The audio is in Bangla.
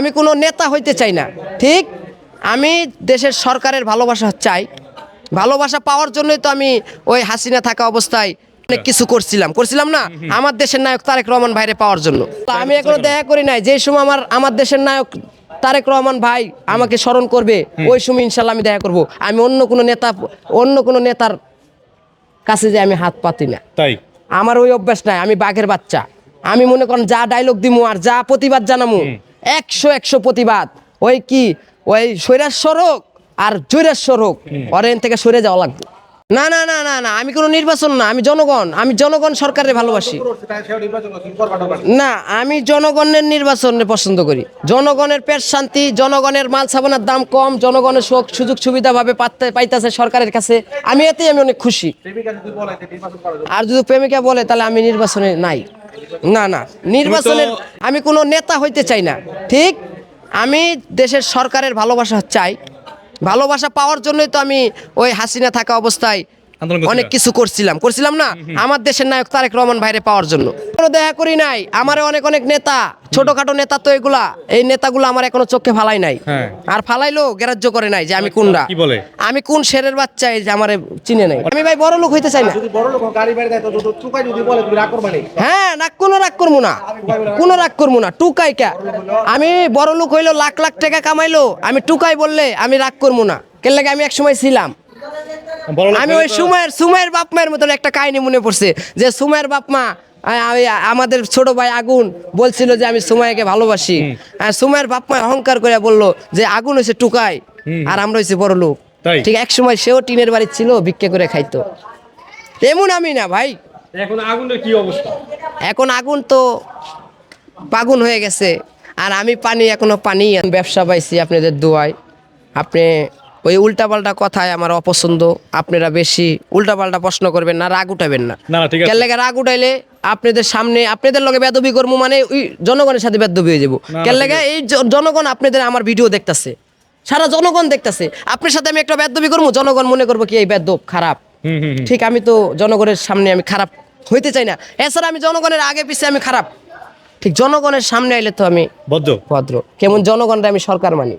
আমি কোনো নেতা হইতে চাই না। ঠিক? আমি দেশের সরকারের ভালোবাসা চাই। ভালোবাসা পাওয়ার জন্যই তো আমি ওই হাসিনা থাকা অবস্থায় অনেক কিছু করছিলাম। করছিলাম না? আমার দেশের নায়ক তারেক রহমান ভাইরে পাওয়ার জন্য। তা আমি এখনও দেখা করি নাই। যে সময় আমার আমার দেশের নায়ক তারেক রহমান ভাই আমাকে স্মরণ করবে ওই সময় ইনশাল্লাহ আমি দেখা করব। আমি অন্য কোনো নেতা অন্য কোনো নেতার কাছে যে আমি হাত পাতি না। তাই? আমার ওই অভ্যাস নাই। আমি বাঘের বাচ্চা। আমি মনে করেন যা ডায়লগ দিমু আর যা প্রতিবাদ জানামু একশো একশো প্রতিবাদ। ওই কি? ওই সৈরাজ সড়ক আর জৈরাজ সড়ক অরেন থেকে সরে যাওয়া লাগবে। না না না না না আমি কোনো নির্বাচন না আমি জনগণ আমি জনগণ সরকারের ভালোবাসি। না আমি জনগণের নির্বাচনে পছন্দ করি। জনগণের পেট শান্তি জনগণের মাল সাবানের দাম কম জনগণের সুখ সুযোগ সুবিধা ভাবে পাতে পাইতেছে সরকারের কাছে। আমি এতেই আমি অনেক খুশি। আর যদি প্রেমিকা বলে তাহলে আমি নির্বাচনে নাই। না না নির্বাচনের আমি কোনো নেতা হইতে চাই না ঠিক আমি দেশের সরকারের ভালোবাসা চাই ভালোবাসা পাওয়ার জন্যই তো আমি ওই হাসিনা থাকা অবস্থায়। অনেক কিছু করছিলাম। করছিলাম না আমার দেশের নায়ক তারেক রহমান ভাইরে পাওয়ার জন্য। কোনো দেখা করি নাই আমার অনেক অনেক নেতা ছোটখাটো নেতা তো এগুলা এই নেতাগুলো আমার এখনও চোখে ফালাই নাই। হ্যাঁ। আর ফালাইলো গ্রাহ্য করে নাই যে আমি কোনটা কি বলে? আমি কোন শেরের বাচ্চা এই যে আমার চিনে নাই। আমি ভাই বড় লোক হইতে চাই না। যদি বড় লোক গাড়ি বাড়ি দেয় তো তো চুকাই যদি বলে তুমি রাগ করবা নি হ্যাঁ রাগ কোনো রাগ করব না। কোনো রাগ করব না টুকাই কা? আমি বড় লোক হইল লাখ লাখ টাকা কামাইলো আমি টুকাই বললে আমি রাগ করব না। কেন লাগে আমি এক সময় ছিলাম। আমি ওই সুমায়ের সুমায়ের বাপ মায়ের মতন একটা কাহিনী মনে পড়ছে যে সুমায়ের বাপ মা আমাদের ছোট ভাই আগুন বলছিল যে আমি সুমাইকে ভালোবাসি। আর সুমায়ের বাপ মা অহংকার করে বলল যে আগুন হয়েছে টুকাই আর আমরা হয়েছে বড় লোক। ঠিক এক সময় সেও টিনের বাড়ি ছিল ভিক্ষে করে খাইতো। এমন আমি না ভাই। এখন আগুনের কি অবস্থা? এখন আগুন তো পাগুন হয়ে গেছে। আর আমি পানি এখনও পানি ব্যবসা পাইছি আপনাদের দোয়ায়। আপনি ওই উল্টাপাল্টা কথায় আমার অপছন্দ। আপনারা বেশি উল্টাপাল্টা প্রশ্ন করবেন না রাগ উঠাবেন না। না, না, ঠিক আছে। লেগে রাগ উঠাইলে আপনাদের সামনে আপনাদের লগে বেদবি করব মানে ওই জনগণের সাথে বেদবি হয়ে যাব। কেন লেগে এই জ- জনগণ আপনাদের আমার ভিডিও দেখতাছে। সারা জনগণ দেখতাছে। আপনার সাথে আমি একটা বেদবি করব জনগণ মনে করব কি এই বেদব খারাপ। হুম হুম হুম। ঠিক আমি তো জনগণের সামনে আমি খারাপ হইতে চাই না। এছাড়া আমি জনগণের আগে পিছে আমি খারাপ। ঠিক জনগণের সামনে আইলে তো আমি বদ্ধ ভদ্র। কেমন জনগণরা আমি সরকার মানি।